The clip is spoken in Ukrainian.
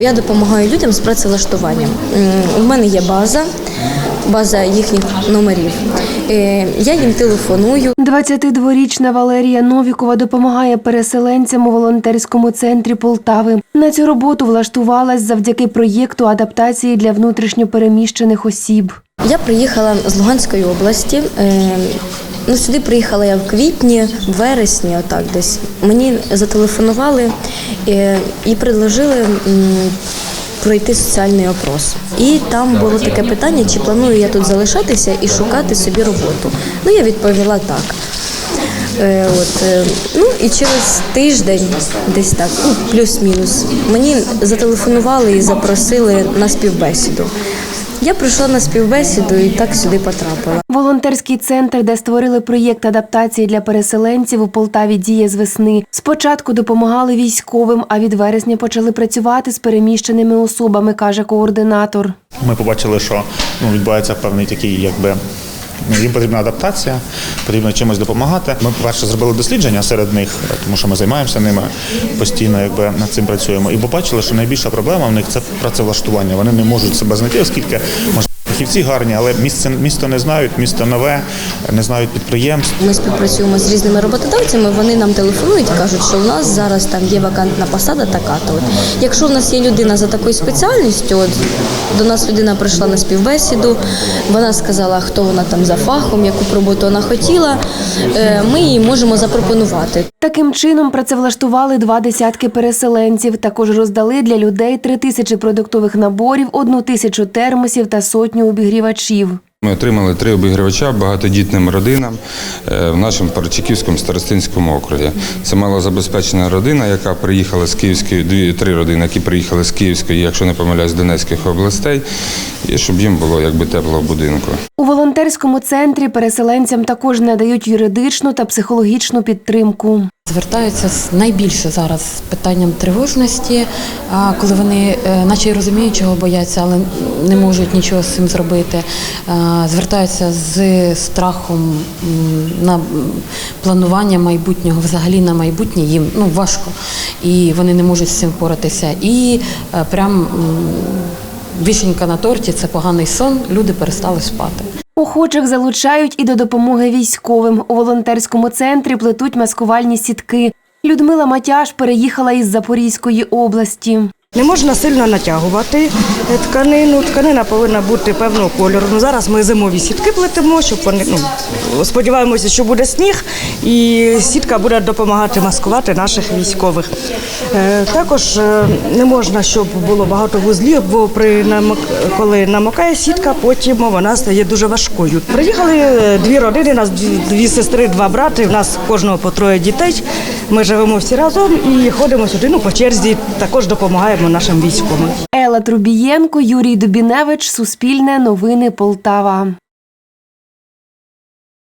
Я допомагаю людям з працевлаштуванням. У мене є база, база їхніх номерів. Е, Я їм телефоную. 22-річна Валерія Новікова допомагає переселенцям у волонтерському центрі Полтави. На цю роботу влаштувалась завдяки проєкту адаптації для внутрішньопереміщених осіб. Я приїхала з Луганської області. Ну, сюди приїхала я в квітні, в вересні, отак десь. Мені зателефонували е, і предложили пройти соціальний опрос. І там було таке питання, чи планую я тут залишатися і шукати собі роботу. Ну, я відповіла так. Е, От, е, ну і через тиждень, десь так, ну, плюс-мінус, мені зателефонували і запросили на співбесіду. Я прийшла на співбесіду і так сюди потрапила. Волонтерський центр, де створили проєкт адаптації для переселенців у Полтаві діє з весни. Спочатку допомагали військовим, а від вересня почали працювати з переміщеними особами, каже координатор. Ми побачили, що ну, відбувається певний такий, якби. Ну, Їм потрібна адаптація, потрібно чимось допомагати. Ми, по-перше, зробили дослідження серед них, тому що ми займаємося ними постійно, якби над цим працюємо. І побачили, що найбільша проблема в них це працевлаштування. Вони не можуть себе знайти, оскільки може фахівці гарні, але місце місто не знають, місто нове, не знають підприємств. Ми співпрацюємо з різними роботодавцями. Вони нам телефонують і кажуть, що в нас зараз там є вакантна посада така-то. От. Якщо в нас є людина за такою спеціальністю, от до нас людина прийшла на співбесіду, вона сказала, хто вона там за фахом, яку роботу вона хотіла. е, Ми їй можемо запропонувати. Таким чином працевлаштували два десятки переселенців. Також роздали для людей три тисячі продуктових наборів, одну тисячу термосів та сотню обігрівачів. Ми отримали три обігрівача багатодітним родинам е, в нашому Парачиківському старостинському округі. Це малозабезпечена родина, яка приїхала з Київської, дві три родини, які приїхали з Київської, якщо не помиляюсь, з Донецьких областей, і щоб їм було якби тепло в будинку. У волонтерському центрі переселенцям також надають юридичну та психологічну підтримку. Звертаються з найбільше зараз з питанням тривожності, коли вони е, наче й розуміють, чого бояться, але не можуть нічого з цим зробити. Звертаються з страхом на планування майбутнього, взагалі на майбутнє їм ну важко, і вони не можуть з цим впоратися. І е, прям вишенька на торті це поганий сон. Люди перестали спати. Охочих залучають і до допомоги військовим. У волонтерському центрі плетуть маскувальні сітки. Людмила Матяш переїхала із Запорізької області. Не можна сильно натягувати е, тканину. Тканина повинна бути певного кольору. Ну, зараз ми зимові сітки плетемо, щоб вони ну сподіваємося, що буде сніг, і сітка буде допомагати маскувати наших військових. Е, також е, не можна, щоб було багато вузлів, бо при намок... коли намокає сітка, потім вона стає дуже важкою. Приїхали е, дві родини, нас дві сестри, два брати. У нас кожного по троє дітей. Ми живемо всі разом і ходимо сюди. Ну по черзі також допомагаємо нашим військовим. Ела Трубієнко, Юрій Дубіневич, Суспільне новини Полтава.